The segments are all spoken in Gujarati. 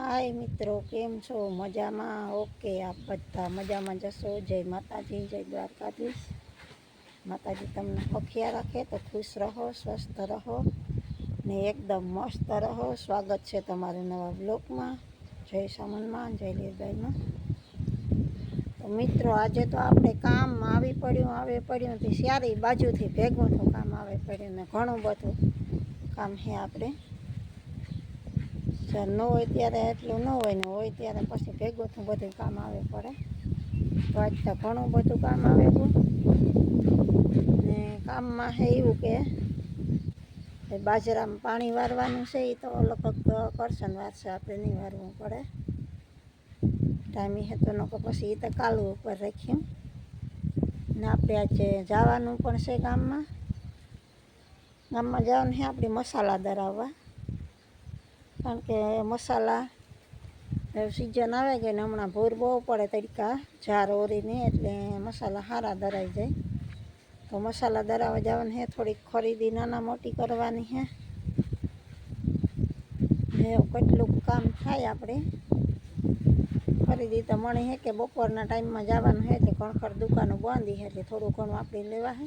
હાય મિત્રો, કેમ છો? મજામાં? ઓકે, આપ બધા મજામાં જશો? જય માતાજી, જય દ્વારકાધીશ. માતાજી તમને પખિયા રાખે તો ખુશ રહો, સ્વસ્થ રહો ને એકદમ મસ્ત રહો. સ્વાગત છે તમારું નવા બ્લોકમાં જય સામનમાં જય લીરભાઈમાં તો મિત્રો, આજે તો આપણે કામ આવી પડ્યું, આવે પડ્યું તે સારી બાજુથી ભેગું થયું કામ આવે પડ્યું ને ઘણું બધું કામ છે આપણે. જ્યારે ન હોય ત્યારે એટલું ન હોય ને હોય ત્યારે પછી ભેગું થયું બધું કામ આવે પડે. તો આજ તો ઘણું બધું કામ આવે ને કામમાં છે એવું કે બાજરામાં પાણી વારવાનું છે એ તો લગભગ કરશન વારશે આપણે નહીં વારવું પડે. ટાઈમી હે તો નકો પછી એ તો કાલું ઉપર રાખ્યું. ને આપણે આજે જવાનું પણ છે ગામમાં. ગામમાં જવાનું છે, આપણે મસાલા દરાવવા કારણ કે મસાલા સિઝન આવે કે ને હમણાં ભૂર બહુ પડે તડકા, ઝાર ઓરીને એટલે મસાલા સારા દરાઈ જાય. તો મસાલા ધરાવવા જવાનું હે, થોડીક ખરીદી નાના મોટી કરવાની હે. કેટલું કામ થાય આપણે ખરીદી તો મળી હે કે બપોરના ટાઈમમાં જવાનું છે એટલે ઘણખર દુકાનો બાંધી હે એટલે થોડું ઘણું આપણે લેવા હે.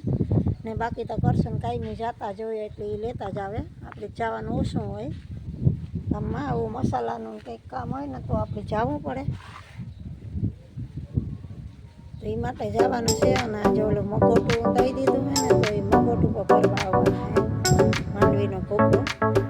ને બાકી તો કરશન કાંઈ જાતા જ હોય એટલે એ લેતા જ આવે. આપણે જવાનું ઓછું હોય. ગામમાં આવું મસાલાનું કંઈક કામ હોય ને તો આપણે જવું પડે. તો એ માટે જવાનું છે અને આજે ઓલું મગોટું દઈ દીધું હોય ને, તો એ મગોટું પર ભરવા આવવાનું માંડવીનો ભૂકો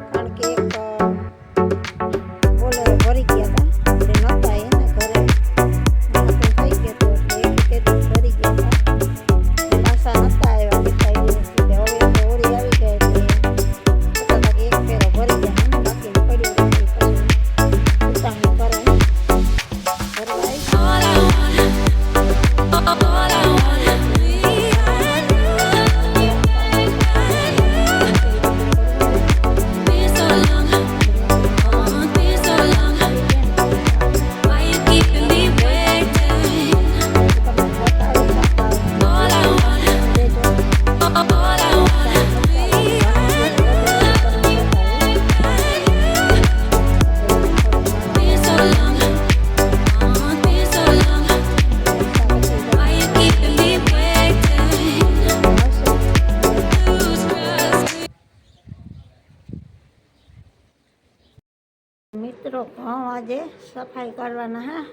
ઘઉં આજે સફાઈ કરવાના, હા?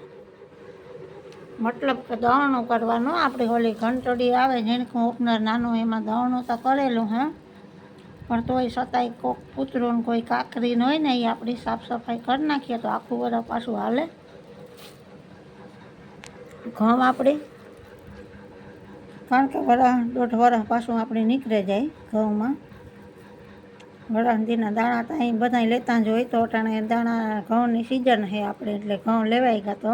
મતલબ કે દવણું કરવાનું. આપણે ઓલી ઘંટડી આવે ઝીણકું ઓપનર નાનું એમાં દવણું તો કરેલું, હા? પણ તોય છતાંય કોક કૂતરું ને કોઈ કાકરી હોય ને એ આપણી સાફ સફાઈ કરી નાખીએ તો આખું વરસ પાછું હાલે. ઘઉં આપણે, કારણ કે વરસ, દોઢ વરસ પાછું આપણે નીકળે જાય ઘઉંમાં. વળાંદીના દાણા તો અહીં બધા લેતા જ હોય તો અટાણે દાણા ઘઉંની સિઝન છે આપણે એટલે ઘઉં લેવાઈ ગયા તો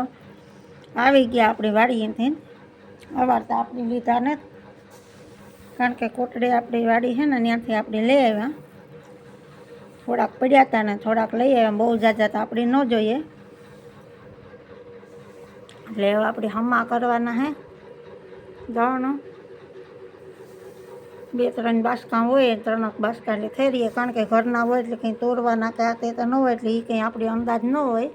આવી ગયા આપણી વાડીએથી. અવાર તો આપણી લીધા ને કારણ કે કોટડી આપણી વાડી છે ને, ત્યાંથી આપણે લઈ આવ્યા. થોડાક પડ્યા હતા ને, થોડાક લઈ આવ્યા. બહુ જાજા તો આપણે ન જોઈએ. એટલે આપણે હમા કરવાના હે. દળનો બે ત્રણ બાસકા હોય, ત્રણક બાસકા એટલે ફેરીએ કારણ કે ઘરના હોય એટલે કંઈ તોડવાના કે તે તો ન હોય એટલે એ કંઈ આપણી અંદાજ ન હોય.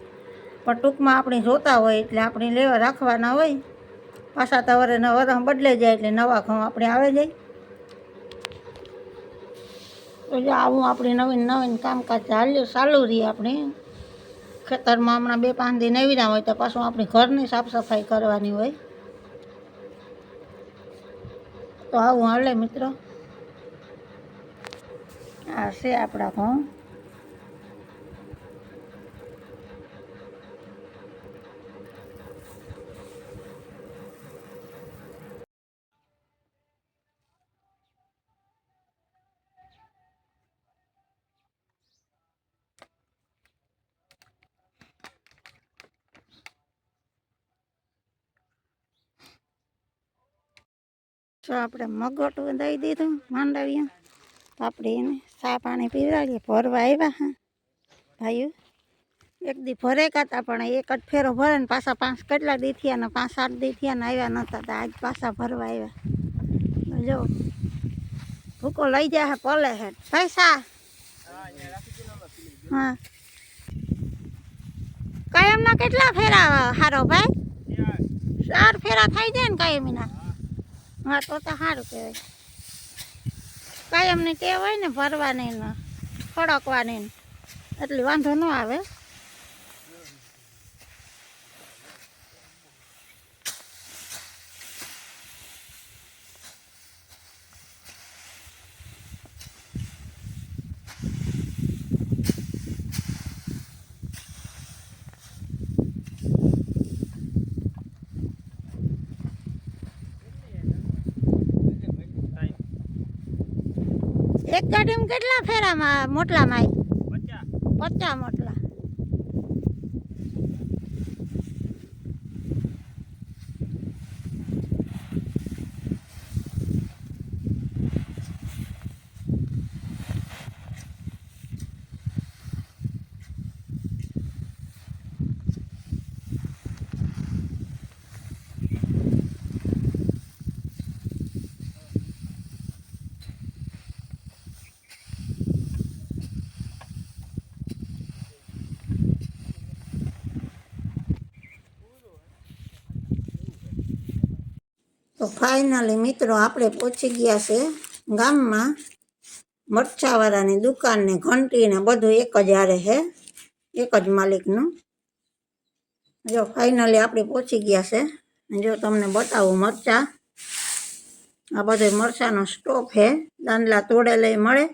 પણ ટૂંકમાં આપણે જોતા હોય એટલે આપણે લેવા રાખવાના હોય. પાછા તો વરે બદલાઈ બદલે જાય એટલે નવા ઘઉં આપણે આવે જાય. તો જો આવું આપણી નવીન નવીન કામકાજ ચાલ્યું ચાલુ રહીએ આપણે. ખેતરમાં હમણાં બે પાંચ દિન એવી ના હોય તો પાછું આપણી ઘરની સાફ સફાઈ કરવાની હોય. તો આવું હાલે મિત્રો. આ છે આપણા ઘઉં. તો આપણે મગોટું દઈ દીધું માંડવીએ, તો આપણે એને સા પાણી પીવડાવીએ ભરવા આવ્યા હા. ભાઈઓ, એક દી ભરે હતા, પણ એક જ ફેરો ભરે ને પાછા પાંચ કેટલા દી થયા ને પાંચ સાત દી થયા ને આવ્યા નહોતા તો આજ પાછા ભરવા આવ્યા. જો, ભૂકો લઈ જાય પલે હે. પૈસા? હા. કાયમના કેટલા ફેરા હારો ભાઈ? ચાર ફેરા થઈ જાય ને કાયમીના. હા, તો તો સારું કહેવાય. કાયમની ટેવ હોય ને ભરવાની ને ખડકવાની એટલે વાંધો ન આવે. એક ગાડીમાં કેટલા ફેરામાં મોટલામાં પચાસ મોટલા. તો ફાઇનલી મિત્રો આપણે પહોંચી ગયા છે ગામમાં. મરચાવાળાની દુકાનને ઘંટીને બધું એક જ હારે છે. એક જ માલિકનું. જો ફાઇનલી આપણે પહોંચી ગયા છે. જો તમને બતાવું મરચા. આ બધો મરચાનો સ્ટોક છે. દાંડલા તોડેલા મળે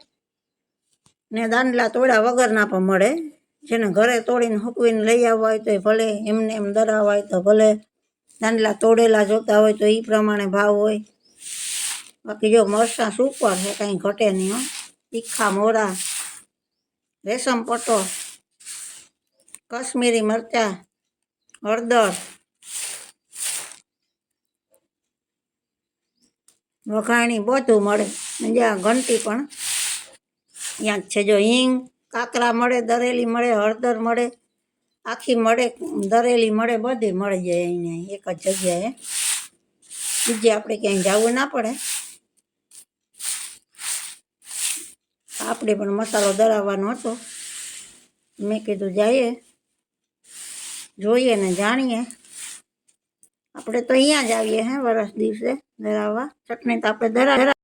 ને દાંડલા તોડ્યા વગરના પણ મળે. જેને ઘરે તોડીને હુકવીને લઈ આવવા હોય તો ભલે એમને એમ દરાવા હોય તો ભલે દાંડલા તોડેલા જોતા હોય તો એ પ્રમાણે ભાવ હોય. બાકી જો મરચાં સુપર છે, કાંઈ ઘટે નહીં હો. તીખા મોરા, રેશમ પટ્ટો કશ્મીરી મરચાં, હળદર, વઘાણી બધું મળે. જ્યાં ઘંટી પણ ત્યાં છે, જો હિંગ, કાકરા મળે, દરેલી મળે, હળદર મળે. આખી મળે, દરેલી મળે, બધી મળી જાય અહીંયા એક જ જગ્યાએ. બીજે આપણે ક્યાંય જવું ના પડે. આપણે પણ મસાલો દરાવવાનો હતો. મેં કીધું જઈએ, જોઈએ ને જાણીએ. આપણે તો અહીંયા જ આવીએ હે, વરસ દિવસે દરાવવા ચટણી તો આપણે દરા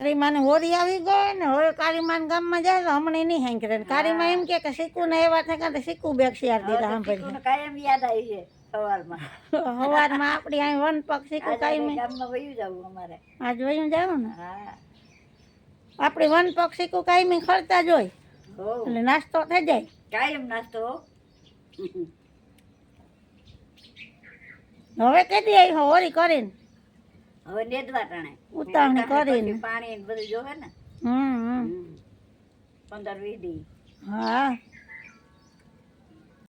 કારીમાને હોરી આવી ગયો ને હવે કારીમાન ગામમાં જાય તો હમણાં નહીં હાંકરે. કારીમાં એમ કે કે સિક્કુ ને એવા થાય તો સિક્કુ બેગ શિયાર દીધા સાંભળી કાયમ યાદ આવી છે સવારમાં. સવારમાં આપણી અહીં વન પગ સિક્કુ કાયમી. ગામમાં વયું જવું અમારે. ને? આપણી વન પગ સિક્કુ કાયમી ખરતા જોઈ હોય. એટલે નાસ્તો થઈ જાય. કાયમ નાસ્તો હવે કેદી આવી હોરી કરીને? હવે નેદવા ટાણે. ઉતાવળી કરીને. પાણી બધું જોવે ને. હમ. હમ. પંદર વીસ દી. હા.